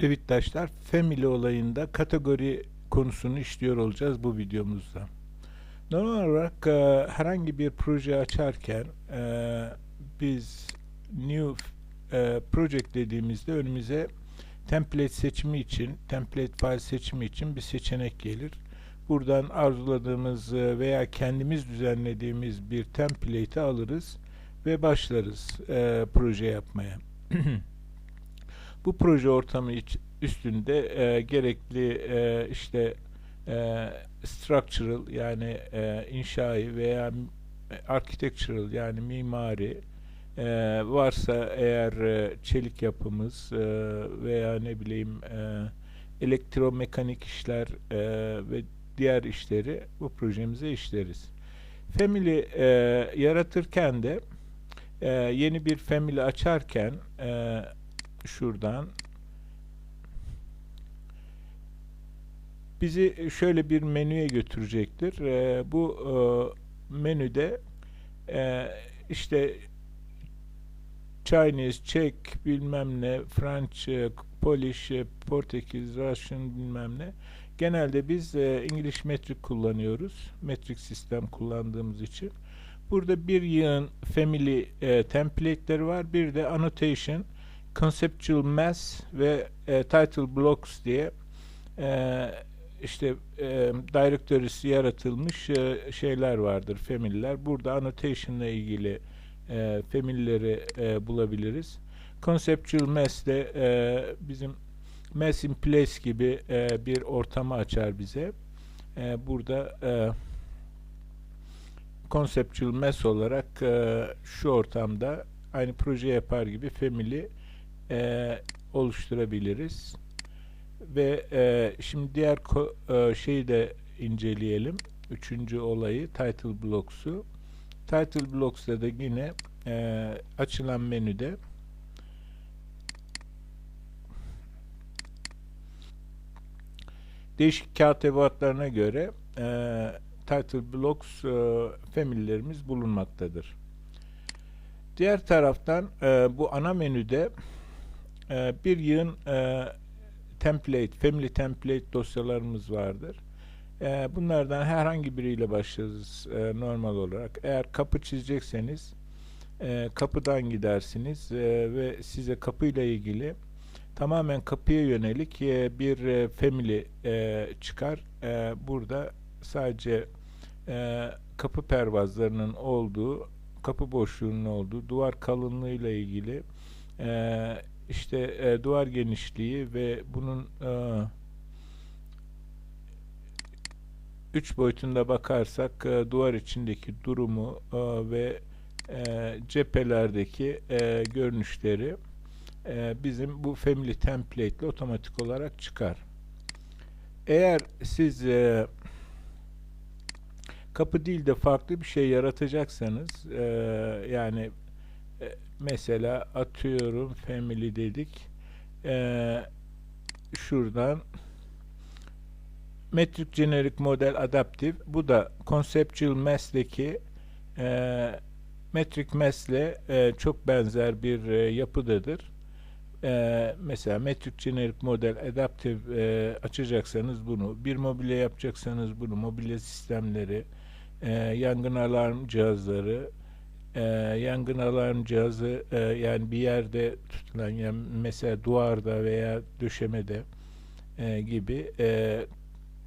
Revittaşlar Family olayında kategori konusunu işliyor olacağız bu videomuzda. Normal olarak e, herhangi bir proje açarken e, biz new e, project dediğimizde önümüze template seçimi için, template file seçimi için bir seçenek gelir. Buradan arzuladığımız e, veya kendimiz düzenlediğimiz bir template'i alırız ve başlarız e, proje yapmaya. Bu proje ortamı üstünde e, gerekli e, işte e, structural yani e, inşai veya architectural yani mimari e, varsa eğer e, çelik yapımız e, veya ne bileyim e, elektromekanik işler e, ve diğer işleri bu projemize işleriz. Family e, yaratırken de e, yeni bir family açarken e, şuradan bizi şöyle bir menüye götürecektir. E, bu e, menüde e, işte Chinese, Czech, bilmem ne, French, e, Polish, e, Portekiz, Russian bilmem ne. Genelde biz e, English Metric kullanıyoruz. Metric sistem kullandığımız için. Burada bir yığın family e, template'leri var. Bir de annotation, conceptual mass ve e, title blocks diye e, işte e, directories yaratılmış e, şeyler vardır, family'ler. Burada annotation ile ilgili e, family'leri e, bulabiliriz. Conceptual mass de e, bizim mass in place gibi e, bir ortamı açar bize. E, burada e, conceptual mass olarak e, şu ortamda aynı proje yapar gibi family e, oluşturabiliriz. Ve e, şimdi diğer e, şeyi de inceleyelim. Üçüncü olayı title blocks'u. Title blocks'ta da yine e, açılan menüde değişik kağıt ebatlarına göre e, title blocks e, family'lerimiz bulunmaktadır. Diğer taraftan e, bu ana menüde e, bir yığın e, template, family template dosyalarımız vardır. E, bunlardan herhangi biriyle başlarız e, normal olarak. Eğer kapı çizecekseniz e, kapıdan gidersiniz e, ve size kapıyla ilgili tamamen kapıya yönelik e, bir e, family e, çıkar. E, burada sadece e, kapı pervazlarının olduğu, kapı boşluğunun olduğu, duvar kalınlığıyla ilgili e, işte e, duvar genişliği ve bunun e, üç boyutunda bakarsak e, duvar içindeki durumu e, ve e, cephelerdeki e, görünüşleri e, bizim bu family template ile otomatik olarak çıkar. Eğer siz e, kapı değil de farklı bir şey yaratacaksanız e, yani mesela atıyorum family dedik e, şuradan Metric Generic Model Adaptive bu da Conceptual Mass'deki e, Metric Mass ile e, çok benzer bir e, yapıdadır. E, mesela Metric Generic Model Adaptive e, açacaksanız bunu, bir mobilya yapacaksanız bunu, mobilya sistemleri, e, yangın alarm cihazları, e, yangın alarm cihazı e, yani bir yerde tutulan yani mesela duvarda veya döşemede e, gibi e,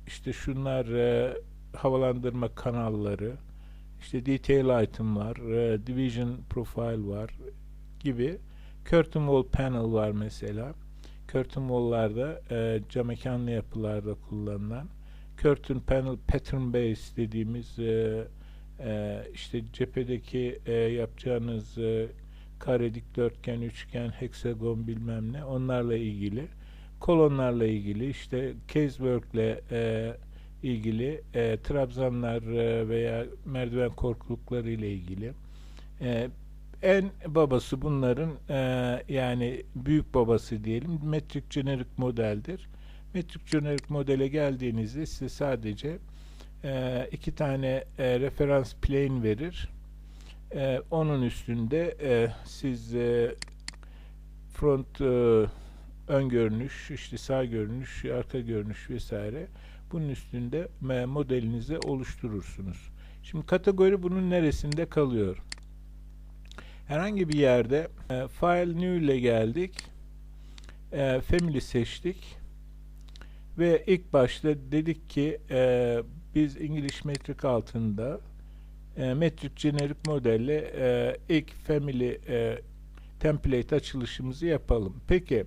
işte şunlar e, havalandırma kanalları işte detail item var e, division profile var gibi curtain wall panel var mesela. Curtain wall'larda e, cam mekanlı yapılarda kullanılan curtain panel pattern base dediğimiz e, e, işte cephedeki e, yapacağınız e, kare, dikdörtgen, üçgen, heksagon bilmem ne onlarla ilgili kolonlarla ilgili işte casework ile e, ilgili e, trabzanlar e, veya merdiven korkulukları ile ilgili e, en babası bunların e, yani büyük babası diyelim metrik jenerik modeldir. Metrik jenerik modele geldiğinizde size sadece e, iki tane e, referans plane verir. E, onun üstünde e, siz e, front e, ön görünüş, işte sağ görünüş, arka görünüş vesaire. Bunun üstünde e, modelinizi oluşturursunuz. Şimdi kategori bunun neresinde kalıyor? Herhangi bir yerde e, File New ile geldik. E, family seçtik. Ve ilk başta dedik ki e, biz İngiliz metrik altında e, metrik jenerik modelle e, ilk family e, template açılışımızı yapalım. Peki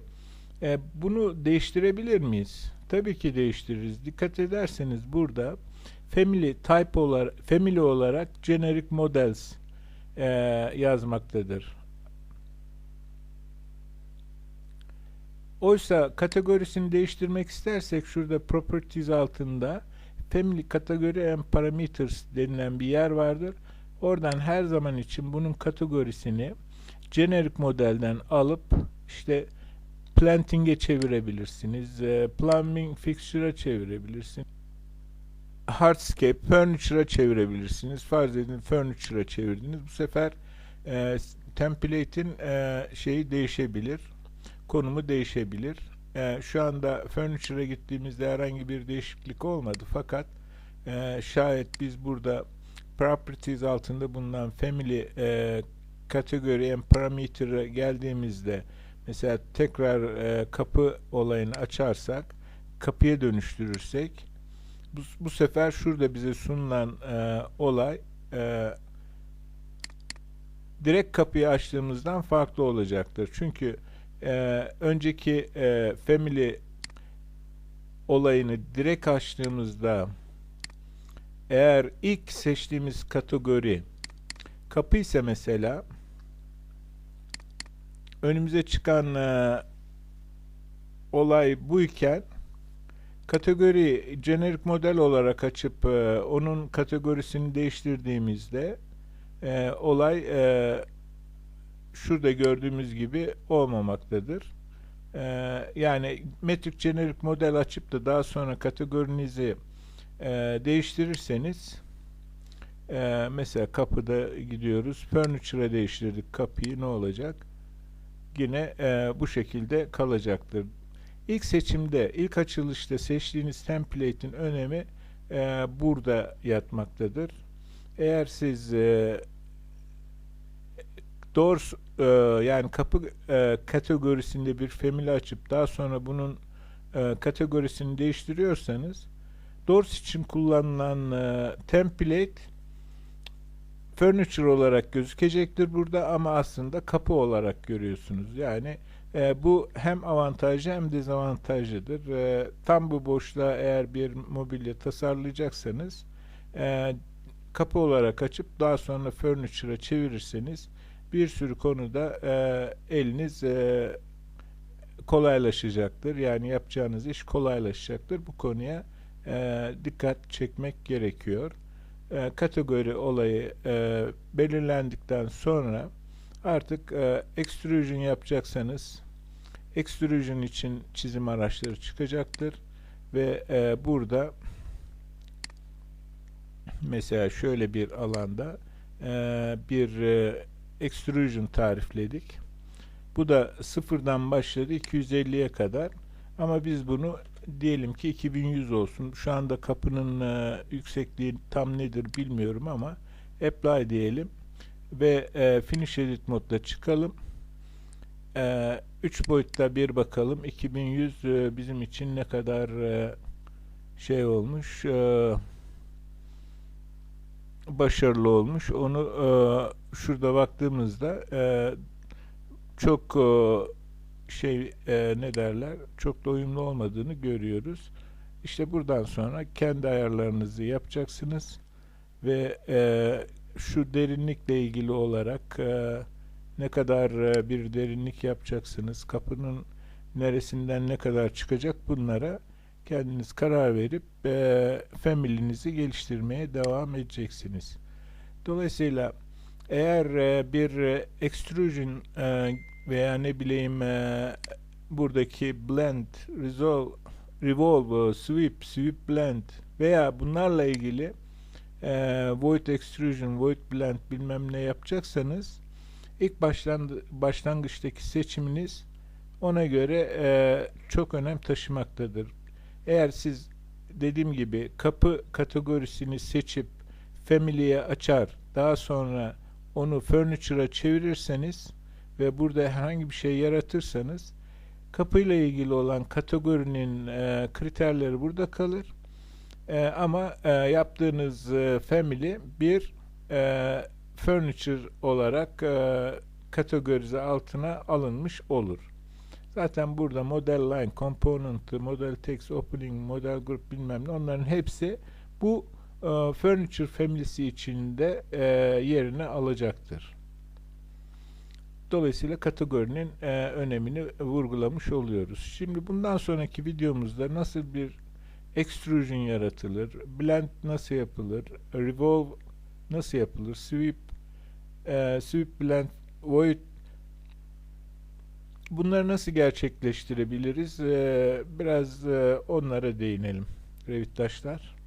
e, bunu değiştirebilir miyiz? Tabii ki değiştiririz. Dikkat ederseniz burada family type olarak family olarak generic models e, yazmaktadır. Oysa kategorisini değiştirmek istersek şurada properties altında family kategori and parameters denilen bir yer vardır. Oradan her zaman için bunun kategorisini generic modelden alıp işte planting'e çevirebilirsiniz. E, plumbing fixture'a çevirebilirsiniz. Hardscape, furniture'a çevirebilirsiniz. Farz edin furniture'a çevirdiniz. Bu sefer e, template'in e, şeyi değişebilir. Konumu değişebilir. E, şu anda furniture'a gittiğimizde herhangi bir değişiklik olmadı. Fakat e, şayet biz burada properties altında bulunan family e, kategori and parameter'a geldiğimizde mesela tekrar e, kapı olayını açarsak kapıya dönüştürürsek bu, bu sefer şurada bize sunulan e, olay e, direkt kapıyı açtığımızdan farklı olacaktır. Çünkü e, önceki e, family olayını direkt açtığımızda eğer ilk seçtiğimiz kategori kapı ise mesela önümüze çıkan e, olay buyken kategori generic model olarak açıp e, onun kategorisini değiştirdiğimizde e, olay e, şurada gördüğümüz gibi olmamaktadır. E, yani metrik generic model açıp da daha sonra kategorinizi e, değiştirirseniz e, mesela kapıda gidiyoruz. Furniture'a değiştirdik kapıyı ne olacak? Yine e, bu şekilde kalacaktır. İlk seçimde, ilk açılışta seçtiğiniz template'in önemi e, burada yatmaktadır. Eğer siz e, doors e, yani kapı e, kategorisinde bir family açıp daha sonra bunun e, kategorisini değiştiriyorsanız doors için kullanılan e, template furniture olarak gözükecektir burada ama aslında kapı olarak görüyorsunuz. Yani e, bu hem avantajlı hem dezavantajlıdır. E, tam bu boşluğa eğer bir mobilya tasarlayacaksanız e, kapı olarak açıp daha sonra furniture'a çevirirseniz bir sürü konuda e, eliniz e, kolaylaşacaktır. Yani yapacağınız iş kolaylaşacaktır. Bu konuya e, dikkat çekmek gerekiyor. E, kategori olayı e, belirlendikten sonra artık e, extrusion yapacaksanız extrusion için çizim araçları çıkacaktır ve e, burada mesela şöyle bir alanda e, bir e, extrusion tarifledik. Bu da sıfırdan başladı 250'ye kadar ama biz bunu diyelim ki 2100 olsun. Şu anda kapının e, yüksekliği tam nedir bilmiyorum ama apply diyelim ve e, finish edit modda çıkalım. 3 e, boyutta bir bakalım. 2100 e, bizim için ne kadar e, şey olmuş e, başarılı olmuş. Onu e, şurada baktığımızda e, çok e, şey e, ne derler çok da uyumlu olmadığını görüyoruz. İşte buradan sonra kendi ayarlarınızı yapacaksınız ve e, şu derinlikle ilgili olarak e, ne kadar e, bir derinlik yapacaksınız, kapının neresinden ne kadar çıkacak bunlara kendiniz karar verip e, family'nizi geliştirmeye devam edeceksiniz. Dolayısıyla eğer e, bir e, extrusion e, veya ne bileyim e, buradaki blend, resolve, revolve, sweep, sweep blend veya bunlarla ilgili e, void extrusion, void blend bilmem ne yapacaksanız ilk başlan başlangıçtaki seçiminiz ona göre e, çok önem taşımaktadır. Eğer siz dediğim gibi kapı kategorisini seçip family'ye açar, daha sonra onu furniture'a çevirirseniz ve burada herhangi bir şey yaratırsanız kapıyla ilgili olan kategorinin e, kriterleri burada kalır. E, ama e, yaptığınız e, family bir e, furniture olarak e, kategorize altına alınmış olur. Zaten burada model line, component, model text, opening, model group bilmem ne onların hepsi bu e, furniture family'si içinde e, yerini alacaktır. Dolayısıyla kategorinin e, önemini vurgulamış oluyoruz. Şimdi bundan sonraki videomuzda nasıl bir extrusion yaratılır, blend nasıl yapılır, revolve nasıl yapılır, sweep, e, sweep blend, void bunları nasıl gerçekleştirebiliriz? E, biraz e, onlara değinelim. Revit taşlar.